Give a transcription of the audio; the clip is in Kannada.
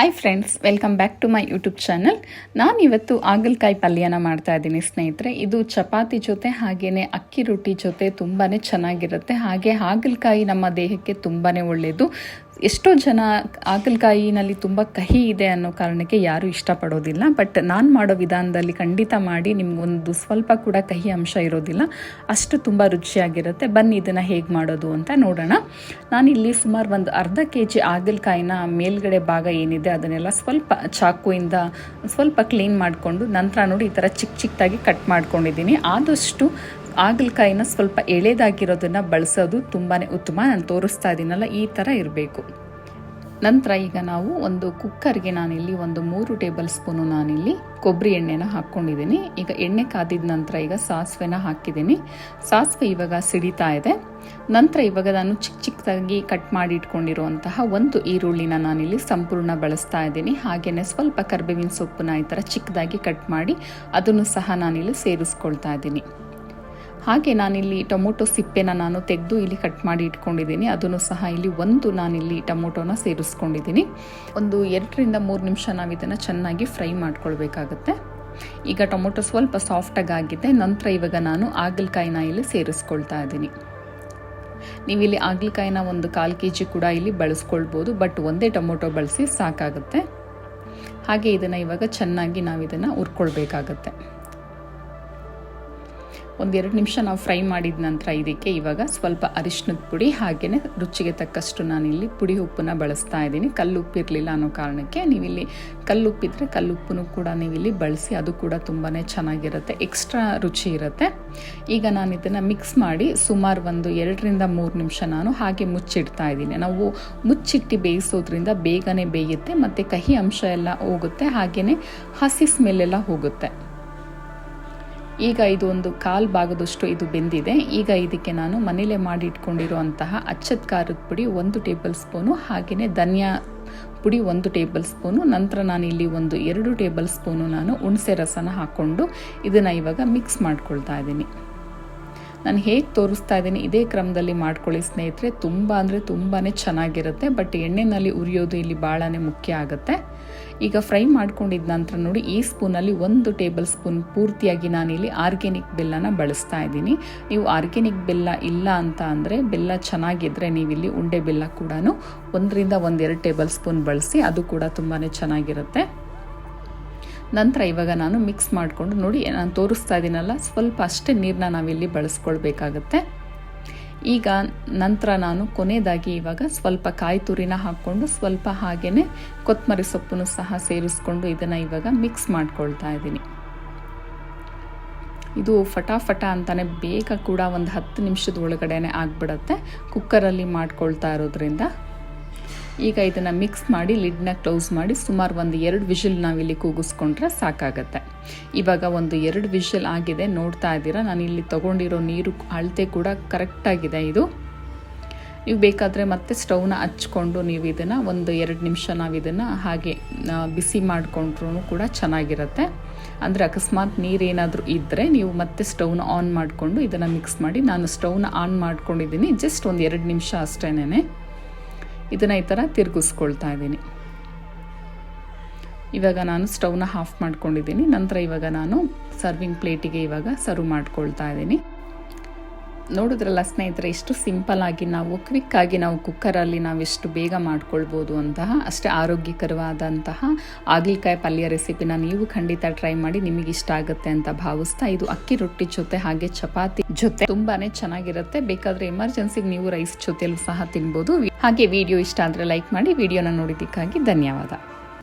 Hi friends welcome back to my YouTube channel ನಾನು ಇವತ್ತು ಆಗಲಕಾಯಿ ಪಲ್ಯನ ಮಾಡ್ತಾ ಇದ್ದೀನಿ ಸ್ನೇಹಿತರೆ. ಇದು ಚಪಾತಿ ಜೊತೆ ಹಾಗೆಯೇ ಅಕ್ಕಿ ರೊಟ್ಟಿ ಜೊತೆ ತುಂಬಾ ಚೆನ್ನಾಗಿರುತ್ತೆ. ಹಾಗೆ ಹಾಗಲಕಾಯಿ ನಮ್ಮ ದೇಹಕ್ಕೆ ತುಂಬಾ ಒಳ್ಳೆಯದು ಎಷ್ಟೋ ಜನ ಹಾಗಲಕಾಯಿನಲ್ಲಿ ತುಂಬ ಕಹಿ ಇದೆ ಅನ್ನೋ ಕಾರಣಕ್ಕೆ ಯಾರೂ ಇಷ್ಟಪಡೋದಿಲ್ಲ. ಬಟ್ ನಾನು ಮಾಡೋ ವಿಧಾನದಲ್ಲಿ ಖಂಡಿತ ಮಾಡಿ ನಿಮಗೊಂದು ಸ್ವಲ್ಪ ಕೂಡ ಕಹಿ ಅಂಶ ಇರೋದಿಲ್ಲ. ಅಷ್ಟು ತುಂಬ ರುಚಿಯಾಗಿರುತ್ತೆ. ಬನ್ನಿ ಇದನ್ನು ಹೇಗೆ ಮಾಡೋದು ಅಂತ ನೋಡೋಣ. ನಾನಿಲ್ಲಿ ಸುಮಾರು ಒಂದು ಅರ್ಧ ಕೆ ಜಿ ಹಾಗಲಕಾಯಿನ ಮೇಲ್ಗಡೆ ಭಾಗ ಏನಿದೆ ಅದನ್ನೆಲ್ಲ ಸ್ವಲ್ಪ ಚಾಕುವಿಂದ ಸ್ವಲ್ಪ ಕ್ಲೀನ್ ಮಾಡಿಕೊಂಡು ನಂತರ ನೋಡಿ ಈ ಥರ ಚಿಕ್ಕ ಚಿಕ್ಕದಾಗಿ ಕಟ್ ಮಾಡ್ಕೊಂಡಿದ್ದೀನಿ. ಆದಷ್ಟು ಹಾಗಲಕಾಯಿನ ಸ್ವಲ್ಪ ಎಳೆದಾಗಿರೋದನ್ನು ಬಳಸೋದು ತುಂಬಾ ಉತ್ತಮ. ನಾನು ತೋರಿಸ್ತಾ ಇದ್ದೀನಲ್ಲ, ಈ ಥರ ಇರಬೇಕು. ನಂತರ ಈಗ ನಾವು ಒಂದು ಕುಕ್ಕರ್ಗೆ ನಾನಿಲ್ಲಿ ಒಂದು ಮೂರು ಟೇಬಲ್ ಸ್ಪೂನು ನಾನಿಲ್ಲಿ ಕೊಬ್ಬರಿ ಎಣ್ಣೆನ ಹಾಕ್ಕೊಂಡಿದ್ದೀನಿ. ಈಗ ಎಣ್ಣೆ ಕಾದಿದ ನಂತರ ಈಗ ಸಾಸಿವೆನ ಹಾಕಿದ್ದೀನಿ. ಸಾಸಿವೆ ಇವಾಗ ಸಿಡಿತಾ ಇದೆ. ನಂತರ ಇವಾಗ ನಾನು ಚಿಕ್ಕ ಚಿಕ್ಕದಾಗಿ ಕಟ್ ಮಾಡಿ ಇಟ್ಕೊಂಡಿರುವಂತಹ ಒಂದು ಈರುಳ್ಳಿನ ನಾನಿಲ್ಲಿ ಸಂಪೂರ್ಣ ಬಳಸ್ತಾ ಇದ್ದೀನಿ. ಹಾಗೆಯೇ ಸ್ವಲ್ಪ ಕರ್ಬೇವಿನ ಸೊಪ್ಪನ್ನ ಈ ಥರ ಚಿಕ್ಕದಾಗಿ ಕಟ್ ಮಾಡಿ ಅದನ್ನು ಸಹ ನಾನಿಲ್ಲಿ ಸೇರಿಸ್ಕೊಳ್ತಾ ಇದ್ದೀನಿ. ಹಾಗೆ ನಾನಿಲ್ಲಿ ಟೊಮೊಟೊ ಸಿಪ್ಪೆನ ನಾನು ತೆಗೆದು ಇಲ್ಲಿ ಕಟ್ ಮಾಡಿ ಇಟ್ಕೊಂಡಿದ್ದೀನಿ. ಅದನ್ನು ಸಹ ಇಲ್ಲಿ ಒಂದು ನಾನಿಲ್ಲಿ ಟೊಮೊಟೊನ ಸೇರಿಸ್ಕೊಂಡಿದ್ದೀನಿ. ಒಂದು ಎರಡರಿಂದ ಮೂರು ನಿಮಿಷ ನಾವು ಇದನ್ನು ಚೆನ್ನಾಗಿ ಫ್ರೈ ಮಾಡ್ಕೊಳ್ಬೇಕಾಗತ್ತೆ. ಈಗ ಟೊಮೊಟೊ ಸ್ವಲ್ಪ ಸಾಫ್ಟಾಗಿ ಆಗಿದೆ. ನಂತರ ಇವಾಗ ನಾನು ಆಗಲಕಾಯಿನ ಇಲ್ಲಿ ಸೇರಿಸ್ಕೊಳ್ತಾ ಇದ್ದೀನಿ. ನೀವಿಲ್ಲಿ ಆಗಲಕಾಯಿನ ಒಂದು ಕಾಲು ಕೆ ಜಿ ಕೂಡ ಇಲ್ಲಿ ಬಳಸ್ಕೊಳ್ಬೋದು. ಬಟ್ ಒಂದೇ ಟೊಮೊಟೊ ಬಳಸಿ ಸಾಕಾಗುತ್ತೆ. ಹಾಗೆ ಇದನ್ನು ಇವಾಗ ಚೆನ್ನಾಗಿ ನಾವು ಇದನ್ನು ಹುರ್ಕೊಳ್ಬೇಕಾಗತ್ತೆ. ಒಂದೆರಡು ನಿಮಿಷ ನಾವು ಫ್ರೈ ಮಾಡಿದ ನಂತರ ಇದಕ್ಕೆ ಇವಾಗ ಸ್ವಲ್ಪ ಅರಿಶಿನದ ಪುಡಿ ಹಾಗೇ ರುಚಿಗೆ ತಕ್ಕಷ್ಟು ನಾನಿಲ್ಲಿ ಪುಡಿ ಉಪ್ಪನ್ನ ಬಳಸ್ತಾ ಇದ್ದೀನಿ. ಕಲ್ಲುಪ್ಪು ಇರಲಿಲ್ಲ ಅನ್ನೋ ಕಾರಣಕ್ಕೆ ನೀವಿಲ್ಲಿ ಕಲ್ಲುಪ್ಪಿದ್ರೆ ಕಲ್ಲುಪ್ಪನ್ನು ಕೂಡ ನೀವಿಲ್ಲಿ ಬಳಸಿ ಅದು ಕೂಡ ತುಂಬಾ ಚೆನ್ನಾಗಿರುತ್ತೆ, ಎಕ್ಸ್ಟ್ರಾ ರುಚಿ ಇರುತ್ತೆ. ಈಗ ನಾನು ಇದನ್ನು ಮಿಕ್ಸ್ ಮಾಡಿ ಸುಮಾರು ಒಂದು ಎರಡರಿಂದ ಮೂರು ನಿಮಿಷ ನಾನು ಹಾಗೆ ಮುಚ್ಚಿಡ್ತಾ ಇದ್ದೀನಿ. ನಾವು ಮುಚ್ಚಿಟ್ಟು ಬೇಯಿಸೋದ್ರಿಂದ ಬೇಗನೆ ಬೇಯುತ್ತೆ, ಮತ್ತು ಕಹಿ ಅಂಶ ಎಲ್ಲ ಹೋಗುತ್ತೆ ಹಾಗೆಯೇ ಹಸಿ ಸ್ಮೆಲ್ಲೆಲ್ಲ ಹೋಗುತ್ತೆ. ಈಗ ಇದು ಒಂದು ಕಾಲ್ ಭಾಗದಷ್ಟು ಇದು ಬೆಂದಿದೆ. ಈಗ ಇದಕ್ಕೆ ನಾನು ಮನೇಲೆ ಮಾಡಿ ಇಟ್ಕೊಂಡಿರುವಂತಹ ಅಚ್ಚದ ಖಾರದ ಪುಡಿ ಒಂದು ಟೇಬಲ್ ಸ್ಪೂನು ಹಾಗೆಯೇ ಧನಿಯಾ ಪುಡಿ ಒಂದು ಟೇಬಲ್ ಸ್ಪೂನು, ನಂತರ ನಾನು ಇಲ್ಲಿ ಒಂದು ಎರಡು ಟೇಬಲ್ ಸ್ಪೂನು ನಾನು ಹುಣಸೆ ರಸನ ಹಾಕ್ಕೊಂಡು ಇದನ್ನು ಇವಾಗ ಮಿಕ್ಸ್ ಮಾಡ್ಕೊಳ್ತಾ ಇದ್ದೀನಿ. ನಾನು ಹೇಗೆ ತೋರಿಸ್ತಾ ಇದ್ದೀನಿ, ಇದೇ ಕ್ರಮದಲ್ಲಿ ಮಾಡ್ಕೊಳ್ಳಿ ಸ್ನೇಹಿತರೆ. ತುಂಬ ಅಂದರೆ ತುಂಬಾ ಚೆನ್ನಾಗಿರುತ್ತೆ, ಬಟ್ ಎಣ್ಣೆನಲ್ಲಿ ಉರಿಯೋದು ಇಲ್ಲಿ ಭಾಳನೇ ಮುಖ್ಯ ಆಗುತ್ತೆ. ಈಗ ಫ್ರೈ ಮಾಡ್ಕೊಂಡಿದ್ದ ನಂತರ ನೋಡಿ ಈ ಸ್ಪೂನಲ್ಲಿ ಒಂದು ಟೇಬಲ್ ಸ್ಪೂನ್ ಪೂರ್ತಿಯಾಗಿ ನಾನಿಲ್ಲಿ ಆರ್ಗ್ಯಾನಿಕ್ ಬೆಲ್ಲನ ಬಳಸ್ತಾ ಇದ್ದೀನಿ. ನೀವು ಆರ್ಗ್ಯಾನಿಕ್ ಬೆಲ್ಲ ಇಲ್ಲ ಅಂತ ಅಂದರೆ ಬೆಲ್ಲ ಚೆನ್ನಾಗಿದ್ದರೆ ನೀವಿಲ್ಲಿ ಉಂಡೆ ಬೆಲ್ಲ ಕೂಡ ಒಂದರಿಂದ ಒಂದೆರಡು ಟೇಬಲ್ ಸ್ಪೂನ್ ಬಳಸಿ ಅದು ಕೂಡ ತುಂಬಾ ಚೆನ್ನಾಗಿರುತ್ತೆ. ನಂತರ ಇವಾಗ ನಾನು ಮಿಕ್ಸ್ ಮಾಡಿಕೊಂಡು ನೋಡಿ, ನಾನು ತೋರಿಸ್ತಾ ಇದ್ದೀನಲ್ಲ ಸ್ವಲ್ಪ ಅಷ್ಟೇ ನೀರನ್ನ ನಾವಿಲ್ಲಿ ಬಳಸ್ಕೊಳ್ಬೇಕಾಗತ್ತೆ. ಈಗ ನಂತರ ನಾನು ಕೊನೆಯದಾಗಿ ಇವಾಗ ಸ್ವಲ್ಪ ಕಾಯಿ ತುರಿನ ಹಾಕ್ಕೊಂಡು ಸ್ವಲ್ಪ ಹಾಗೆಯೇ ಕೊತ್ತಂಬರಿ ಸೊಪ್ಪನ್ನು ಸಹ ಸೇರಿಸ್ಕೊಂಡು ಇದನ್ನು ಇವಾಗ ಮಿಕ್ಸ್ ಮಾಡ್ಕೊಳ್ತಾ ಇದ್ದೀನಿ. ಇದು ಫಟಾಫಟ ಅಂತಾನೆ ಬೇಗ ಕೂಡ ಒಂದು ಹತ್ತು ನಿಮಿಷದ ಒಳಗಡೆನೆ ಆಗಿಬಿಡತ್ತೆ. ಕುಕ್ಕರಲ್ಲಿ ಮಾಡ್ಕೊಳ್ತಾ ಇರೋದ್ರಿಂದ ಈಗ ಇದನ್ನು ಮಿಕ್ಸ್ ಮಾಡಿ ಲಿಡ್ನ ಕ್ಲೋಸ್ ಮಾಡಿ ಸುಮಾರು ಒಂದು ಎರಡು ವಿಷಲ್ ನಾವಿಲ್ಲಿ ಕೂಗಿಸ್ಕೊಂಡ್ರೆ ಸಾಕಾಗತ್ತೆ. ಇವಾಗ ಒಂದು ಎರಡು ವಿಷಲ್ ಆಗಿದೆ, ನೋಡ್ತಾ ಇದ್ದೀರಾ? ನಾನು ಇಲ್ಲಿ ತೊಗೊಂಡಿರೋ ನೀರು ಅಳತೆ ಕೂಡ ಕರೆಕ್ಟಾಗಿದೆ ಇದು. ನೀವು ಬೇಕಾದರೆ ಮತ್ತೆ ಸ್ಟೌವ್ನ ಹಚ್ಕೊಂಡು ನೀವು ಇದನ್ನು ಒಂದು ಎರಡು ನಿಮಿಷ ನಾವು ಇದನ್ನು ಹಾಗೆ ಬಿಸಿ ಮಾಡಿಕೊಂಡ್ರೂ ಕೂಡ ಚೆನ್ನಾಗಿರುತ್ತೆ. ಅಂದರೆ ಅಕಸ್ಮಾತ್ ನೀರೇನಾದರೂ ಇದ್ದರೆ ನೀವು ಮತ್ತೆ ಸ್ಟೌವ್ನ ಆನ್ ಮಾಡಿಕೊಂಡು ಇದನ್ನು ಮಿಕ್ಸ್ ಮಾಡಿ ನಾನು ಸ್ಟೌವ್ನ ಆನ್ ಮಾಡ್ಕೊಂಡಿದ್ದೀನಿ ಜಸ್ಟ್ ಒಂದು ಎರಡು ನಿಮಿಷ ಅಷ್ಟೇನೆ ಇದನ್ನು ಈ ಥರ ತಿರುಗಿಸ್ಕೊಳ್ತಾ ಇದ್ದೀನಿ. ಇವಾಗ ನಾನು ಸ್ಟವ್ನ ಆಫ್ ಮಾಡ್ಕೊಂಡಿದ್ದೀನಿ. ನಂತರ ಇವಾಗ ನಾನು ಸರ್ವಿಂಗ್ ಪ್ಲೇಟಿಗೆ ಇವಾಗ ಸರ್ವ್ ಮಾಡ್ಕೊಳ್ತಾ ಇದ್ದೀನಿ. ನೋಡಿದ್ರಲ್ಲ ಸ್ನೇಹಿತರೆ ಎಷ್ಟು ಸಿಂಪಲ್ ಆಗಿ ನಾವು ಕ್ವಿಕ್ಕಾಗಿ ನಾವು ಕುಕ್ಕರಲ್ಲಿ ನಾವು ಎಷ್ಟು ಬೇಗ ಮಾಡ್ಕೊಳ್ಬೋದು ಅಂತಹ, ಅಷ್ಟೇ ಆರೋಗ್ಯಕರವಾದಂತಹ ಆಗಲಿಕಾಯಿ ಪಲ್ಯ ರೆಸಿಪಿನ ನೀವು ಖಂಡಿತ ಟ್ರೈ ಮಾಡಿ ನಿಮಗೆ ಇಷ್ಟ ಆಗುತ್ತೆ ಅಂತ ಭಾವಿಸ್ತಾ ಇದು ಅಕ್ಕಿ ರೊಟ್ಟಿ ಜೊತೆ ಹಾಗೆ ಚಪಾತಿ ಜೊತೆ ತುಂಬಾನೇ ಚೆನ್ನಾಗಿರುತ್ತೆ. ಬೇಕಾದ್ರೆ ಎಮರ್ಜೆನ್ಸಿಗೆ ನೀವು ರೈಸ್ ಜೊತೆಯಲ್ಲೂ ಸಹ ತಿನ್ಬೋದು. ಹಾಗೆ ವಿಡಿಯೋ ಇಷ್ಟ ಆದರೆ ಲೈಕ್ ಮಾಡಿ ವಿಡಿಯೋನ ನೋಡಿದ್ದಕ್ಕಾಗಿ ಧನ್ಯವಾದ.